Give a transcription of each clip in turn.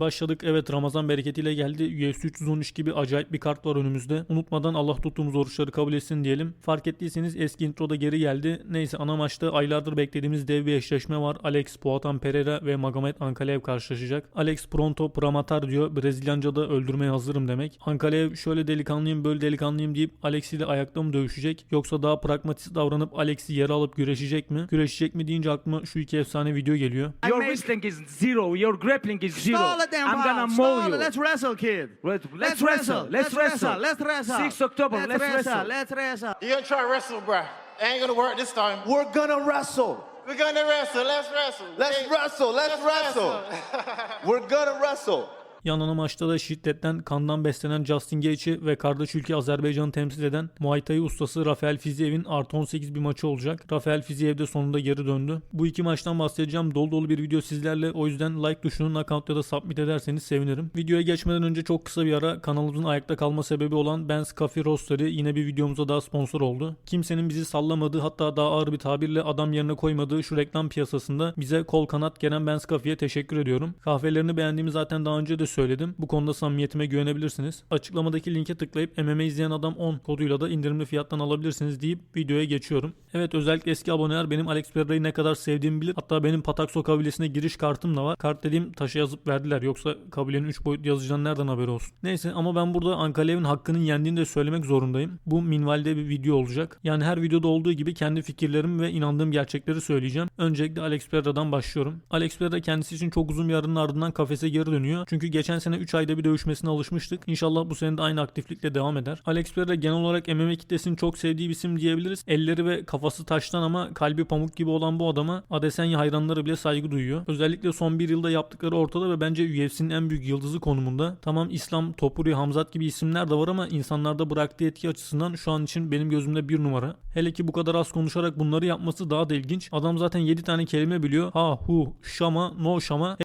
Başladık evet Ramazan bereketiyle geldi. UFC 313 gibi acayip bir kart var önümüzde. Unutmadan Allah tuttuğumuz oruçları kabul etsin diyelim. Fark ettiyseniz eski introda geri geldi. Neyse ana maçta aylardır beklediğimiz dev bir eşleşme var. Alex Poatan Pereira ve Magomed Ankalev karşılaşacak. Alex pronto pramatar diyor. Brezilyanca'da öldürmeye hazırım demek. Ankalev şöyle delikanlıyım böyle delikanlıyım deyip Alex ile ayakta mı dövüşecek? Yoksa daha pragmatist davranıp Alex'i yere alıp güreşecek mi? Güreşecek mi deyince aklıma şu iki efsane video geliyor. Your wrestling is zero. Your grappling is zero. Stall it then, I'm pal. gonna Stall mow it. you. Let's wrestle, kid. Let- let's wrestle. Let's wrestle. Let's wrestle. 6 October. Let's wrestle. Let's wrestle. You gonna try wrestle, bruh. Ain't gonna work this time. We're gonna wrestle. We're gonna wrestle. Let's wrestle. Let's Hey, wrestle. Let's wrestle. We're gonna wrestle. Yanına maçta da şiddetten, kandan beslenen Justin Gaethje ve kardeş ülke Azerbaycan'ı temsil eden Muay Thai ustası Rafael Fiziyev'in artı 18 bir maçı olacak. Rafael Fiziyev de sonunda geri döndü. Bu iki maçtan bahsedeceğim. Dolu dolu bir video sizlerle. O yüzden like tuşunu knockout ya da submit ederseniz sevinirim. Videoya geçmeden önce çok kısa bir ara kanalımızın ayakta kalma sebebi olan Ben's Coffee Roastery yine bir videomuza daha sponsor oldu. Kimsenin bizi sallamadığı hatta daha ağır bir tabirle adam yerine koymadığı şu reklam piyasasında bize kol kanat gelen Ben's Coffee'ye teşekkür ediyorum. Kahvelerini beğendiğimi zaten daha önce de söyledim. Bu konuda samimiyetime güvenebilirsiniz. Açıklamadaki linke tıklayıp MMA izleyen adam 10 koduyla da indirimli fiyattan alabilirsiniz deyip videoya geçiyorum. Evet özellikle eski aboneler benim Alex Pereira'yı ne kadar sevdiğimi bilir. Hatta benim Patakso kabilesine giriş kartım da var. Kart dediğim taşa yazıp verdiler. Yoksa kabilenin 3 boyut yazıcıdan nereden haberi olsun. Neyse ama ben burada Ankalev'in hakkının yendiğini de söylemek zorundayım. Bu minvalde bir video olacak. Yani her videoda olduğu gibi kendi fikirlerimi ve inandığım gerçekleri söyleyeceğim. Öncelikle Alex Pereira'dan başlıyorum. Alex Pereira kendisi için çok uzun bir aranın ardından kafese geri dönüyor. Çünkü geçen sene 3 ayda bir dövüşmesine alışmıştık. İnşallah bu sene de aynı aktiflikle devam eder. Alex Pereira genel olarak MMA kitlesinin çok sevdiği bir isim diyebiliriz. Elleri ve kafası taştan ama kalbi pamuk gibi olan bu adama Adesanya hayranları bile saygı duyuyor. Özellikle son bir yılda yaptıkları ortada ve bence UFC'nin en büyük yıldızı konumunda. Tamam İslam, Topuri, Hamzat gibi isimler de var ama insanlarda bıraktığı etki açısından şu an için benim gözümde bir numara. Hele ki bu kadar az konuşarak bunları yapması daha da ilginç. Adam zaten 7 tane kelime biliyor. Ha, hu, şama, no şama.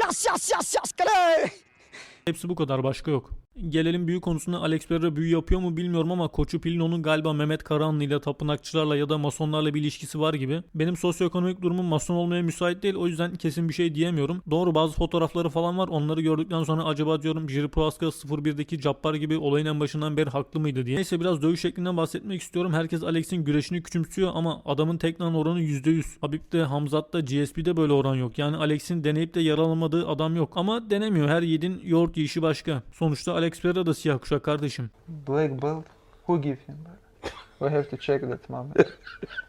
Yes, yes, yes, yes, kale. Hepsi bu kadar başka yok. Gelelim büyü konusuna Alex Pereira büyü yapıyor mu bilmiyorum ama koçu Pilino'nun galiba Mehmet Karahanlı ile tapınakçılarla ya da masonlarla bir ilişkisi var gibi. Benim sosyoekonomik durumum mason olmaya müsait değil o yüzden kesin bir şey diyemiyorum. Doğru bazı fotoğrafları falan var onları gördükten sonra acaba diyorum Jiri Prohaska 01'deki Cappar gibi olayın en başından beri haklı mıydı diye. Neyse biraz dövüş şeklinden bahsetmek istiyorum. Herkes Alex'in güreşini küçümsüyor ama adamın teknan oranı %100. Habib'de, Hamzat'ta, GSP'de böyle oran yok. Yani Alex'in deneyip de yaralamadığı adam yok. Ama denemiyor. Her yiğidin yoğurt yiyişi başka. Sonuçta Alex Pereira da siyah kuşak kardeşim. Black belt. Who give him? We have to check that moment.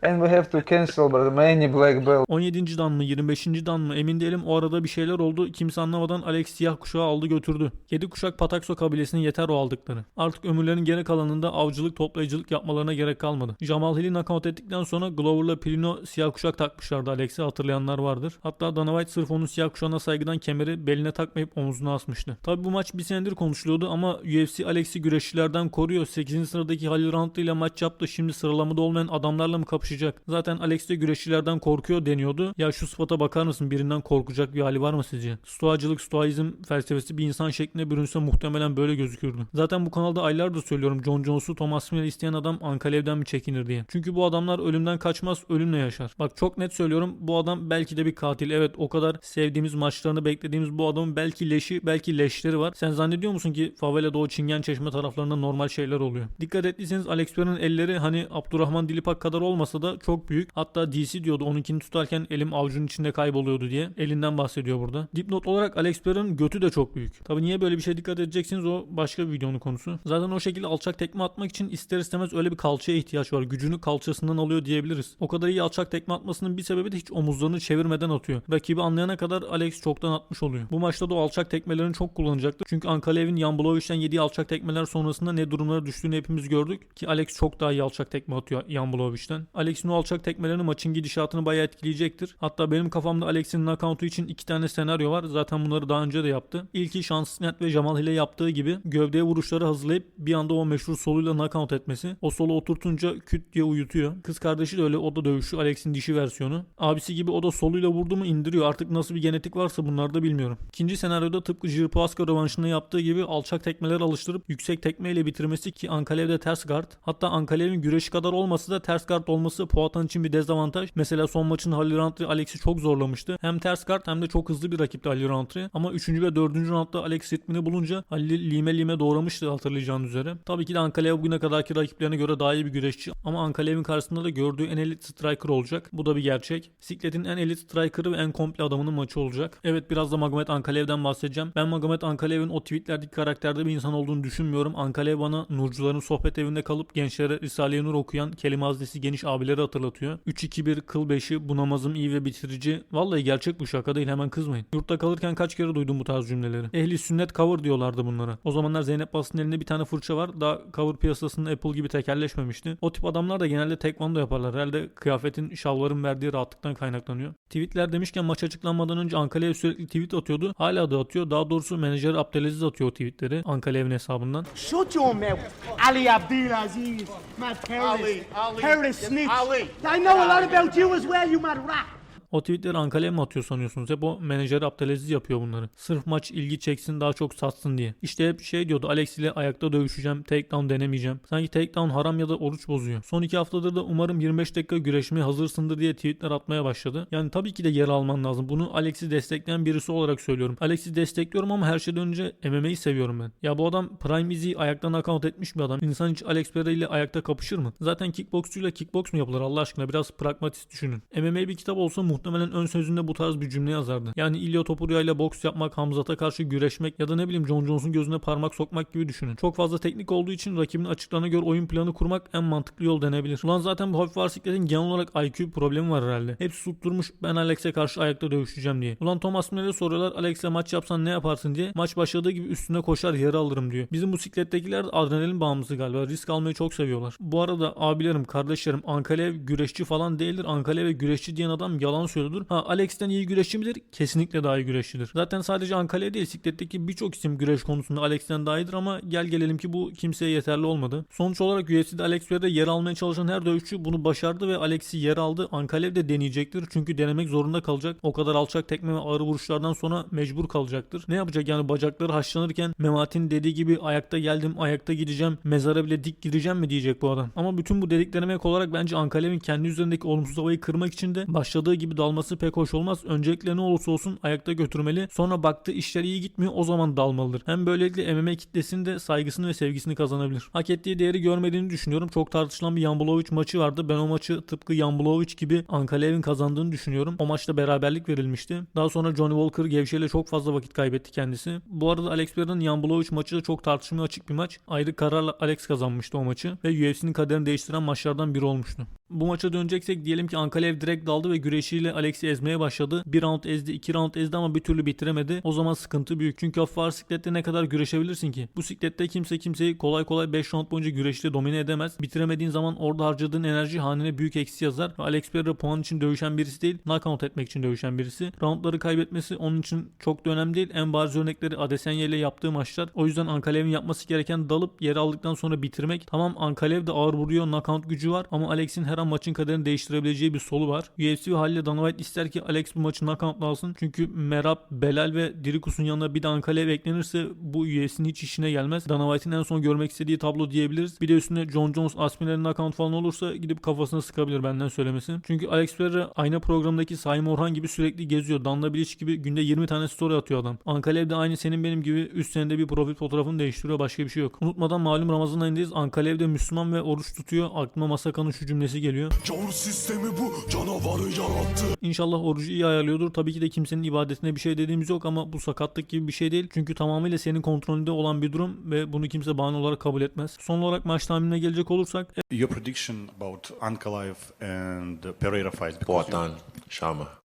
And we have to cancel but many black belt. 17. dan mı 25. dan mı emin değilim o arada bir şeyler oldu kimse anlamadan Alex siyah kuşağı aldı götürdü. 7 kuşak Patakso kabilesinin yeter o aldıkları. Artık ömürlerin geri kalanında avcılık toplayıcılık yapmalarına gerek kalmadı. Jamal Hill'i knockout ettikten sonra Glover'la Pilino siyah kuşak takmışlardı Alex'e hatırlayanlar vardır. Hatta Dana White sırf onun siyah kuşağına saygıdan kemeri beline takmayıp omzuna asmıştı. Tabi bu maç bir senedir konuşuluyordu ama UFC Alex'i güreşçilerden koruyor. 8. sıradaki Halil Roundtree ile maç yaptı. Şimdi sıralamada olmayan adamlarla mı kapışacak? Zaten Alex de güreşçilerden korkuyor deniyordu. Ya şu sıfata bakar mısın? Birinden korkacak bir hali var mı sizce? Stoacılık, stoizm felsefesi bir insan şekline bürünse muhtemelen böyle gözükürdü. Zaten bu kanalda aylardır söylüyorum John Jones'u Thomas Miller isteyen adam Ankalev'den mi çekinir diye. Çünkü bu adamlar ölümden kaçmaz, ölümle yaşar. Bak çok net söylüyorum bu adam belki de bir katil. Evet o kadar sevdiğimiz maçlarını beklediğimiz bu adamın belki leşi, belki leşleri var. Sen zannediyor musun ki favelada o çingen çeşme taraflarında normal şeyler oluyor? Dikkat ettiyseniz Alex Pereira'nın elleri hani Abdurrahman Dilipak kadar olmasa da çok büyük. Hatta DC diyordu onunkini tutarken elim avucunun içinde kayboluyordu diye. Elinden bahsediyor burada. Dipnot olarak Alex Pereira'nın götü de çok büyük. Tabi niye böyle bir şey dikkat edeceksiniz o başka bir videonun konusu. Zaten o şekilde alçak tekme atmak için ister istemez öyle bir kalçaya ihtiyaç var. Gücünü kalçasından alıyor diyebiliriz. O kadar iyi alçak tekme atmasının bir sebebi de hiç omuzlarını çevirmeden atıyor. Rakibi anlayana kadar Alex çoktan atmış oluyor. Bu maçta da o alçak tekmelerini çok kullanacaktır. Çünkü Ankalev'in Yanbulovic'den yediği alçak tekmeler sonrasında ne durumlara düştüğünü hepimiz gördük. Ki Alex çok daha iyi alçak tekme atıyor Yanbulovic'den. Alex'in o alçak tekmeleri maçın gidişatını bayağı etkileyecektir. Hatta benim kafamda Alex'in knockout'u için iki tane senaryo var. Zaten bunları daha önce de yaptı. İlki Şansnet ve Jamal Hill'e yaptığı gibi gövdeye vuruşları hazırlayıp bir anda o meşhur soluyla knockout etmesi. O solu oturtunca küt diye uyutuyor. Kız kardeşi de öyle o da dövüşü Alex'in dişi versiyonu. Abisi gibi o da soluyla vurdu mu indiriyor. Artık nasıl bir genetik varsa bunlar da bilmiyorum. İkinci senaryoda tıpkı Jirpoaska rövanşında yaptığı gibi alçak tekmeler alıştırıp yüksek tekmeyle bitirmesi ki Ankalev'de ters guard. Hatta Ankalev'in Ankalev'in güreşi kadar olmasa da ters kart olması Poatan için bir dezavantaj. Mesela son maçın Halil Roundtree Alex'i çok zorlamıştı. Hem ters kart hem de çok hızlı bir rakipti Halil Roundtree. Ama 3. ve 4. roundda Alex ritmini bulunca Halil'i lime lime doğramıştı hatırlayacağınız üzere. Tabii ki de Ankalev bugüne kadarki rakiplerine göre daha iyi bir güreşçi. Ama Ankalev'in karşısında da gördüğü en elit striker olacak. Bu da bir gerçek. Siklet'in en elit striker'ı ve en komple adamının maçı olacak. Evet biraz da Magomed Ankalev'den bahsedeceğim. Ben Magomed Ankalev'in o tweetlerdeki karakterde bir insan olduğunu düşünmüyorum. Ankalev bana Nurcuların sohbet evinde kalıp gençlere Risale-i Nur okuyan kelime haznesi geniş abileri hatırlatıyor. 3-2-1 kıl 5'i bu namazım iyi ve bitirici. Vallahi gerçek bu şaka değil hemen kızmayın. Yurtta kalırken kaç kere duydum bu tarz cümleleri. Ehli sünnet cover diyorlardı bunlara. O zamanlar Zeynep Bastı'nın elinde bir tane fırça var. Daha cover piyasasında Apple gibi tekelleşmemişti. O tip adamlar da genelde tekvando yaparlar. Herhalde kıyafetin şalvarın verdiği rahatlıktan kaynaklanıyor. Tweetler demişken maç açıklanmadan önce Ankara'ya sürekli tweet atıyordu. Hala da atıyor. Daha doğrusu menajer Abdelaziz atıyor o tweetleri Ankara'nın hesabından. Shut your mouth. Ali Abdulaziz, mad terrorist. Ali, Ali, terrorist yes, snitch. Ali. I know a lot about you as well, you mad rat. O tweetleri Ankara'ya mı atıyor sanıyorsunuz? Hep o menajer Abdelaziz yapıyor bunları. Sırf maç ilgi çeksin daha çok satsın diye. İşte hep şey diyordu Alex ile ayakta dövüşeceğim. Takedown denemeyeceğim. Sanki takedown haram ya da oruç bozuyor. Son iki haftadır da umarım 25 dakika güreşmeye hazırsındır diye tweetler atmaya başladı. Yani tabii ki de yer alman lazım. Bunu Alex'i destekleyen birisi olarak söylüyorum. Alex'i destekliyorum ama her şeyden önce MMA'yi seviyorum ben. Ya bu adam Prime Easy'yi ayaktan knockout etmiş bir adam. İnsan hiç Alex Pereira ile ayakta kapışır mı? Zaten kickboksçuyla kickboks mu yapılır Allah aşkına? Biraz pragmatist düşünün. MMA bir kitap olsa muhtemelen ön sözünde bu tarz bir cümle yazardı. Yani İlya Topuria ile boks yapmak, Hamzat'a karşı güreşmek ya da ne bileyim John Jones'un gözüne parmak sokmak gibi düşünün. Çok fazla teknik olduğu için rakibin açıklarına göre oyun planı kurmak en mantıklı yol denebilir. Ulan zaten bu hafif ağır sikletin genel olarak IQ problemi var herhalde. Hepsi tutturmuş ben Alex'e karşı ayakta dövüşeceğim diye. Ulan Thomas Miller'e soruyorlar Alex'le maç yapsan ne yaparsın diye. Maç başladığı gibi üstüne koşar yere alırım diyor. Bizim bu siklettekiler de adrenalin bağımlısı galiba. Risk almayı çok seviyorlar. Bu arada abilerim, kardeşlerim Ankalev güreşçi falan değildir. Ankalev'e güreşçi diyen adam yalan söylüyordur. Ha Alex'ten iyi güreşçi midir? Kesinlikle daha iyi güreşçidir. Zaten sadece Ankalev değil sikletteki birçok isim güreş konusunda Alex'ten daha iyidir ama gel gelelim ki bu kimseye yeterli olmadı. Sonuç olarak UFC'de Alex Pereira yer almaya çalışan her dövüşçü bunu başardı ve Alex'i yer aldı. Ankalev de deneyecektir çünkü denemek zorunda kalacak. O kadar alçak tekme ve ağır vuruşlardan sonra mecbur kalacaktır. Ne yapacak yani bacakları haşlanırken Memat'in dediği gibi ayakta geldim ayakta gideceğim mezara bile dik gideceğim mi diyecek bu adam. Ama bütün bu dediklerime ek olarak bence Ankalev'in kendi üzerindeki olumsuz havayı kırmak için de başladığı gibi dalması pek hoş olmaz. Öncelikle ne olursa olsun ayakta götürmeli. Sonra baktı işler iyi gitmiyor o zaman dalmalıdır. Hem böylelikle MMA kitlesinin de saygısını ve sevgisini kazanabilir. Hak ettiği değeri görmediğini düşünüyorum. Çok tartışılan bir Yambolovic maçı vardı. Ben o maçı tıpkı Yambolovic gibi Ankalev'in kazandığını düşünüyorum. O maçta beraberlik verilmişti. Daha sonra Johnny Walker gevşeyle çok fazla vakit kaybetti kendisi. Bu arada Alex Pereira'nın Yambolovic maçı da çok tartışmaya açık bir maç. Ayrı kararla Alex kazanmıştı o maçı ve UFC'nin kaderini değiştiren maçlardan biri olmuştu. Bu maça döneceksek diyelim ki Ankalev direkt daldı ve güreşiyle Alex'i ezmeye başladı. Bir round ezdi, iki round ezdi ama bir türlü bitiremedi. O zaman sıkıntı büyük. Çünkü hafif siklette ne kadar güreşebilirsin ki? Bu siklette kimse kimseyi kolay kolay 5 round boyunca güreşle domine edemez. Bitiremediğin zaman orada harcadığın enerji hanene büyük eksi yazar. Ve Alex Pereira puan için dövüşen birisi değil, knockout etmek için dövüşen birisi. Roundları kaybetmesi onun için çok da önemli değil. En bariz örnekleri Adesanya ile yaptığı maçlar. O yüzden Ankalev'in yapması gereken dalıp yer aldıktan sonra bitirmek. Tamam Ankalev de ağır vuruyor, knockout gücü var ama Alex'in her an maçın kaderini değiştirebileceği bir solu var. UFC ve Halil Dana White ister ki Alex bu maçı knockout alsın. Çünkü Merab, Belal ve Dirikus'un yanına bir de Ankalev eklenirse bu UFC'nin hiç işine gelmez. Dana White'in en son görmek istediği tablo diyebiliriz. Bir de üstüne John Jones, Aspinall'in knockout falan olursa gidip kafasına sıkabilir benden söylemesi. Çünkü Alex Pereira aynı programdaki Saim Orhan gibi sürekli geziyor. Danla Bilic gibi günde 20 tane story atıyor adam. Ankalev de aynı senin benim gibi üst senede bir profil fotoğrafını değiştiriyor. Başka bir şey yok. Unutmadan malum Ramazan ayındayız. Ankalev de Müslüman ve oruç tutuyor. Aklıma Masaka'nın şu cümlesi geliyor. Can sistemi bu canavarı yarattı. İnşallah orucu iyi ayarlıyordur. Tabii ki de kimsenin ibadetine bir şey dediğimiz yok ama bu sakatlık gibi bir şey değil. Çünkü tamamıyla senin kontrolünde olan bir durum ve bunu kimse bahane olarak kabul etmez. Son olarak maç tahminine gelecek olursak Your prediction about Ankalaev and Pereira fight Poatan, Şama.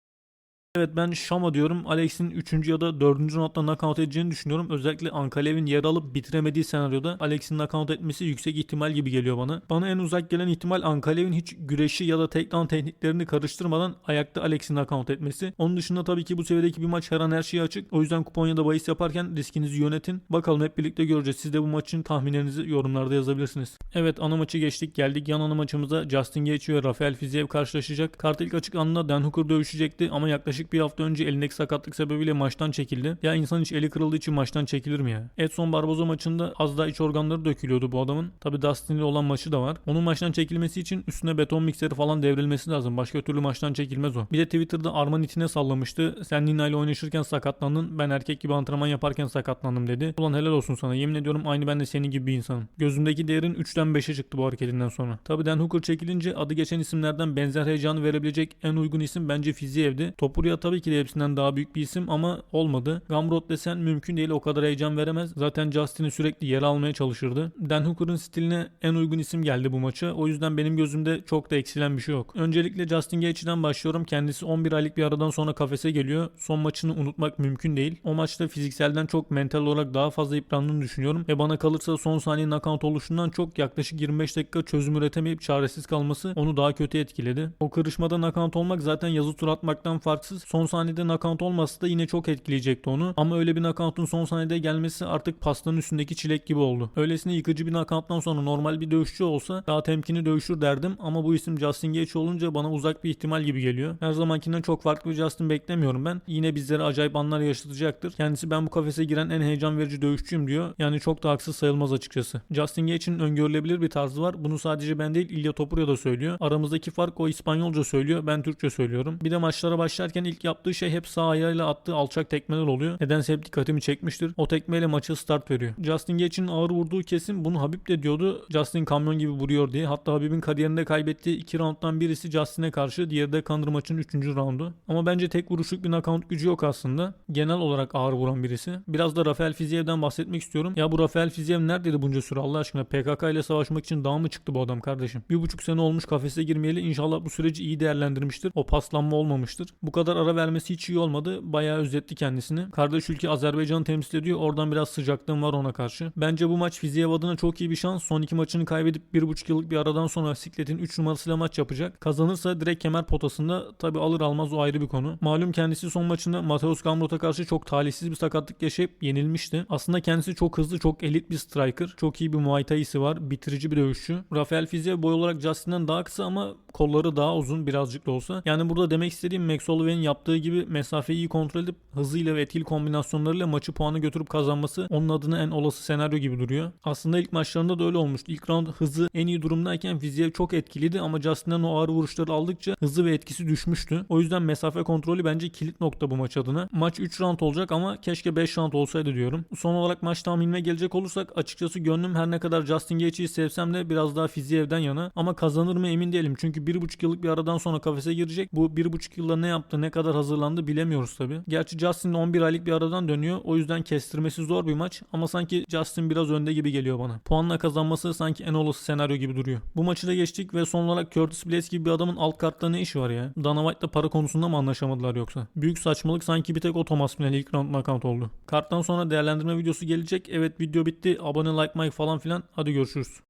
Evet ben Şama diyorum. Alex'in 3. ya da 4. roundda knockout edeceğini düşünüyorum. Özellikle Ankalev'in yer alıp bitiremediği senaryoda Alex'in knockout etmesi yüksek ihtimal gibi geliyor bana. Bana en uzak gelen ihtimal Ankalev'in hiç güreşi ya da takedown tekniklerini karıştırmadan ayakta Alex'in knockout etmesi. Onun dışında tabii ki bu seviyedeki bir maç her an her şeye açık. O yüzden kupon ya da bahis yaparken riskinizi yönetin. Bakalım hep birlikte göreceğiz. Siz de bu maçın tahminlerinizi yorumlarda yazabilirsiniz. Evet ana maçı geçtik. Geldik yan ana maçımıza Justin Gaethje ve Rafael Fiziev karşılaşacak. Kart ilk açıklandığında Dan Hooker dövüşecekti ama yaklaşık yaklaşık bir hafta önce elindeki sakatlık sebebiyle maçtan çekildi. Ya insan hiç eli kırıldığı için maçtan çekilir mi ya? Edson Barboza maçında az daha iç organları dökülüyordu bu adamın. Tabi Dustin ile olan maçı da var. Onun maçtan çekilmesi için üstüne beton mikseri falan devrilmesi lazım. Başka türlü maçtan çekilmez o. Bir de Twitter'da Arman itine sallamıştı. Sen Nina ile oynaşırken sakatlandın. Ben erkek gibi antrenman yaparken sakatlandım dedi. Ulan helal olsun sana. Yemin ediyorum aynı ben de senin gibi bir insanım. Gözümdeki değerin 3'ten 5'e çıktı bu hareketinden sonra. Tabi Dan Hooker çekilince adı geçen isimlerden benzer heyecanı verebilecek en uygun isim bence Fiziyev'di. Topuria tabii ki de hepsinden daha büyük bir isim ama olmadı. Gamrot desen mümkün değil o kadar heyecan veremez. Zaten Justin'i sürekli yer almaya çalışırdı. Dan Hooker'ın stiline en uygun isim geldi bu maça. O yüzden benim gözümde çok da eksilen bir şey yok. Öncelikle Justin Gaethje'den başlıyorum. Kendisi 11 aylık bir aradan sonra kafese geliyor. Son maçını unutmak mümkün değil. O maçta fizikselden çok mental olarak daha fazla yıprandığını düşünüyorum. Ve bana kalırsa son saniye knockout oluşundan çok yaklaşık 25 dakika çözüm üretemeyip çaresiz kalması onu daha kötü etkiledi. O kırışmada knockout olmak zaten yazı tur atmaktan farksız. Son saniyede knockout olmasa da yine çok etkileyecekti onu. Ama öyle bir knockout'un son saniyede gelmesi artık pastanın üstündeki çilek gibi oldu. Öylesine yıkıcı bir knockout'tan sonra normal bir dövüşçü olsa daha temkinli dövüşür derdim ama bu isim Justin Gaethje olunca bana uzak bir ihtimal gibi geliyor. Her zamankinden çok farklı bir Justin beklemiyorum ben. Yine bizlere acayip anlar yaşatacaktır. Kendisi ben bu kafese giren en heyecan verici dövüşçüyüm diyor. Yani çok da haksız sayılmaz açıkçası. Justin Gaethje'nin öngörülebilir bir tarzı var. Bunu sadece ben değil İlya Topuria da söylüyor. Aramızdaki fark o İspanyolca söylüyor. Ben Türkçe söylüyorum. Bir de maçlara başlarken ilk yaptığı şey hep sağ ayağıyla attığı alçak tekmeler oluyor. Nedense hep dikkatimi çekmiştir. O tekmeyle maça start veriyor. Justin Gaethje'nin ağır vurduğu kesim bunu Habib de diyordu. Justin kamyon gibi vuruyor diye. Hatta Habib'in kariyerinde kaybettiği iki rounddan birisi Justin'e karşı. Diğeri de Conor maçının 3. roundu. Ama bence tek vuruşluk bir knockout gücü yok aslında. Genel olarak ağır vuran birisi. Biraz da Rafael Fiziyev'den bahsetmek istiyorum. Ya bu Rafael Fiziyev neredeydi bunca süre Allah aşkına? PKK ile savaşmak için daha mı çıktı bu adam kardeşim? Bir buçuk sene olmuş kafese girmeyeli. İnşallah bu süreci iyi değerlendirmiştir. O paslanma olmamıştır. Bu kadar ara vermesi hiç iyi olmadı. Bayağı özetti kendisini. Kardeş ülke Azerbaycan'ı temsil ediyor. Oradan biraz sıcaklığım var ona karşı. Bence bu maç Fiziyev adına çok iyi bir şans. Son iki maçını kaybedip bir buçuk yıllık bir aradan sonra Siklet'in 3 numarasıyla maç yapacak. Kazanırsa direkt kemer potasında tabi alır almaz o ayrı bir konu. Malum kendisi son maçında Mateus Gamrot'a karşı çok talihsiz bir sakatlık yaşayıp yenilmişti. Aslında kendisi çok hızlı, çok elit bir striker. Çok iyi bir Muay Thai'si var. Bitirici bir dövüşçü. Rafael Fiziev boy olarak Justin'den daha kısa ama kolları daha uzun birazcık da olsa. Yani burada demek istediğim Max Holloway'in yaptığı gibi mesafeyi iyi kontrol edip hızıyla ve etkili kombinasyonlarıyla maçı puanı götürüp kazanması onun adına en olası senaryo gibi duruyor. Aslında ilk maçlarında da öyle olmuştu. İlk round hızı en iyi durumdayken Fiziev çok etkiliydi ama Justin'den o ağır vuruşları aldıkça hızı ve etkisi düşmüştü. O yüzden mesafe kontrolü bence kilit nokta bu maç adına. Maç 3 round olacak ama keşke 5 round olsaydı diyorum. Son olarak maç tahminime gelecek olursak açıkçası gönlüm her ne kadar Justin Gaethje'yi sevsem de biraz daha Fiziev'den yana. Ama kazanır mı emin değilim. Çünkü 1,5 yıllık bir aradan sonra kafese girecek. Bu 1,5 yılda ne yaptı, ne kadar hazırlandı bilemiyoruz tabi. Gerçi Justin de 11 aylık bir aradan dönüyor. O yüzden kestirmesi zor bir maç. Ama sanki Justin biraz önde gibi geliyor bana. Puanla kazanması sanki en olası senaryo gibi duruyor. Bu maçı da geçtik ve son olarak Curtis Blades gibi bir adamın alt kartta ne işi var ya? Dana White'la para konusunda mı anlaşamadılar yoksa? Büyük saçmalık sanki bir tek o Thomas Finali ilk round knockout oldu. Karttan sonra değerlendirme videosu gelecek. Evet video bitti. Abone, like, like falan filan. Hadi görüşürüz.